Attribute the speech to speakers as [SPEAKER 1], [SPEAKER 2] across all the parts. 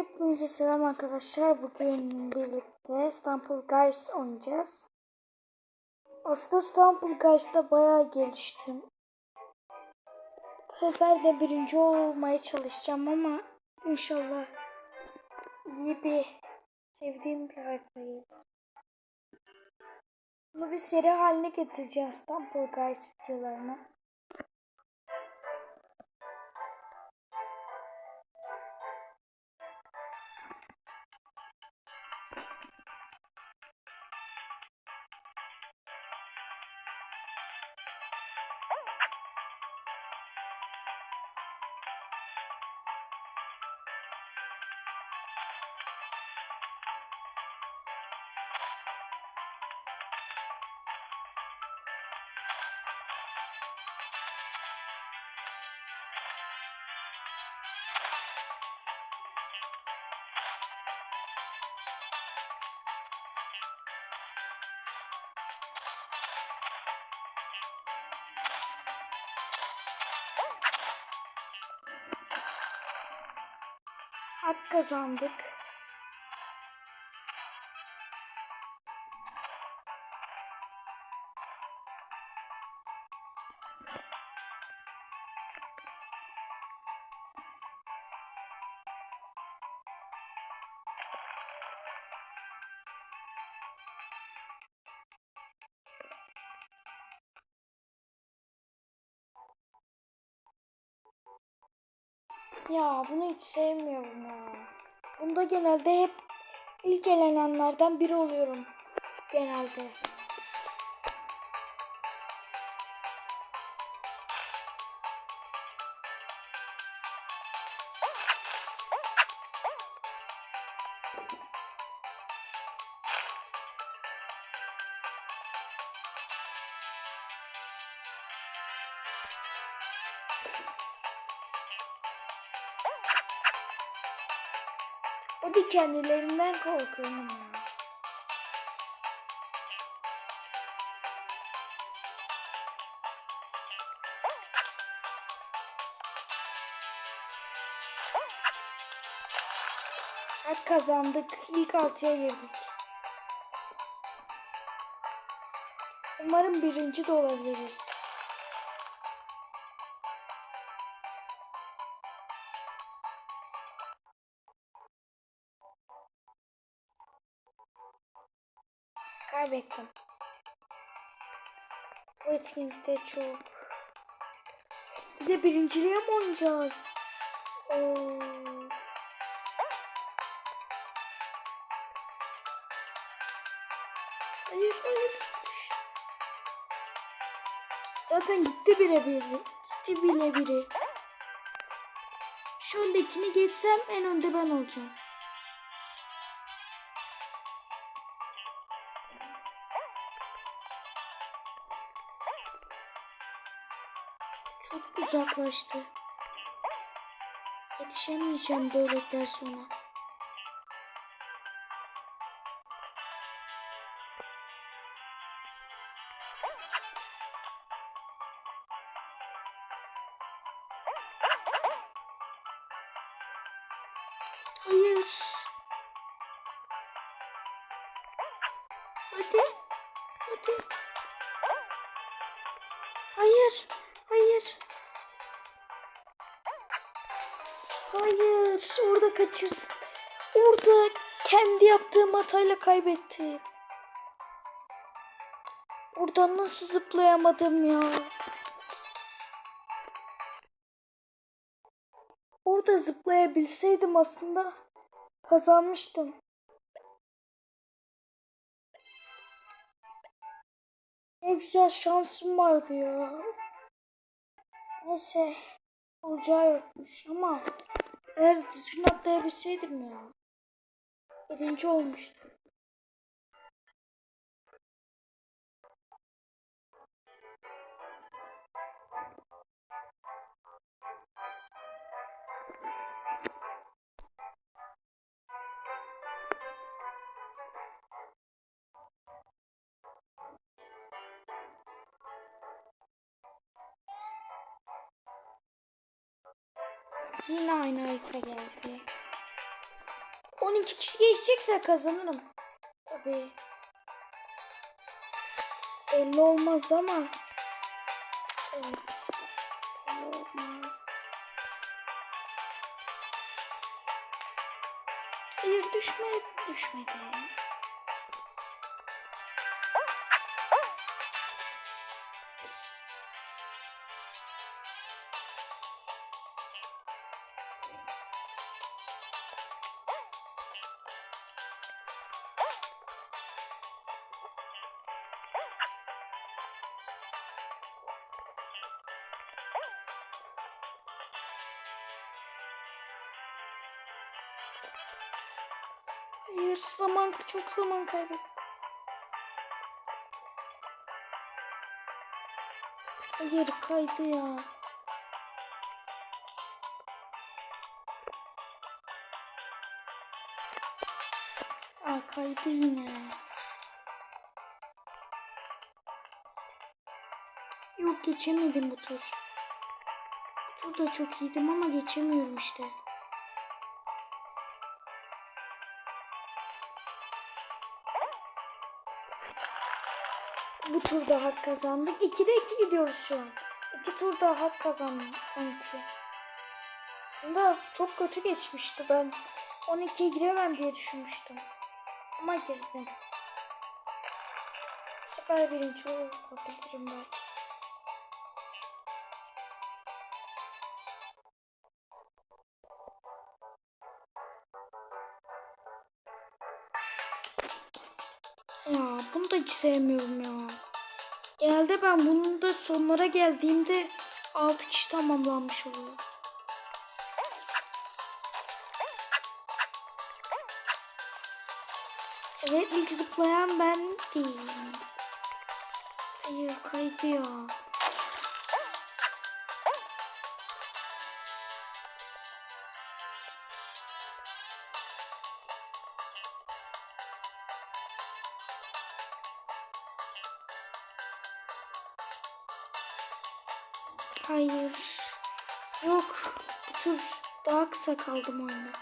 [SPEAKER 1] Hepinize selam arkadaşlar. Bugün birlikte İstanbul Guys oynayacağız. Aslında İstanbul Guys'ta bayağı geliştim. Bu sefer de birinci olmaya çalışacağım ama inşallah iyi bir sevdiğim bir haritayı. Bunu bir seri haline getireceğim İstanbul Guys videolarına. Hak kazandık. Ya bunu hiç sevmiyorum ya. Bunda genelde hep ilk gelenlerden biri oluyorum. Genelde. O da kendilerinden korkuyorum ya. Kazandık. İlk altıya girdik. Umarım birinci de olabiliriz. Kaybettim. Bu etkinlikte çok. Bir de birinciliğe mi oynayacağız? Oo. Hayır hayır. Zaten gitti bire biri. Gitti bile biri. Şu öndekini geçsem en önde ben olacağım. Çok uzaklaştı. Yetişemeyeceğim böylelikler sonra. Hayır. Hadi. Hayır. Orada kaçırdım. Orada kendi yaptığım hatayla kaybettim. Oradan nasıl zıplayamadım ya? Orada zıplayabilseydim aslında kazanmıştım. Ne güzel şansım vardı ya. Neyse olacağı yokmuş ama eğer düzgün atlayabilseydim ya. Birinci olmuştum. Yine aynı harita geldi. 12 kişi geçecekse kazanırım. Tabii. Belli olmaz ama. Evet. Belli olmaz. Hayır düşme, düşmedi. Hayır zaman çok zaman kaybettim. Hayır kaydı ya. Aa kaydı yine. Yok geçemedim bu tur. Bu tur da çok iyiydim ama geçemiyorum işte. Bu turda hak kazandık. 2'de 2 gidiyoruz şu an. 2 turda hak kazandım. 12. Aslında çok kötü geçmişti ben. 12'ye giremem diye düşünmüştüm. Ama girdim. Bu sefer birinci olabilirim belki. Bunu da hiç sevmiyorum ya. Genelde ben bunun da sonlara geldiğimde 6 kişi tamamlanmış oluyor. Evet ilk zıplayan ben değilim. Hayır kaydı ya. Hayır. Yok. Bu tur daha kısa kaldım oyunda.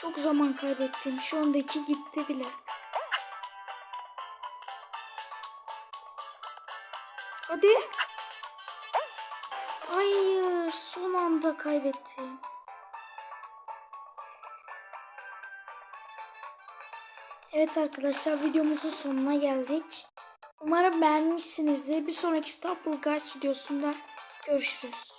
[SPEAKER 1] Çok zaman kaybettim. Şu anda iki gitti bile. Hadi. Hayır, son anda kaybettim. Evet arkadaşlar videomuzun sonuna geldik. Umarım beğenmişsinizdir. Bir sonraki İstanbul Guys videosunda görüşürüz.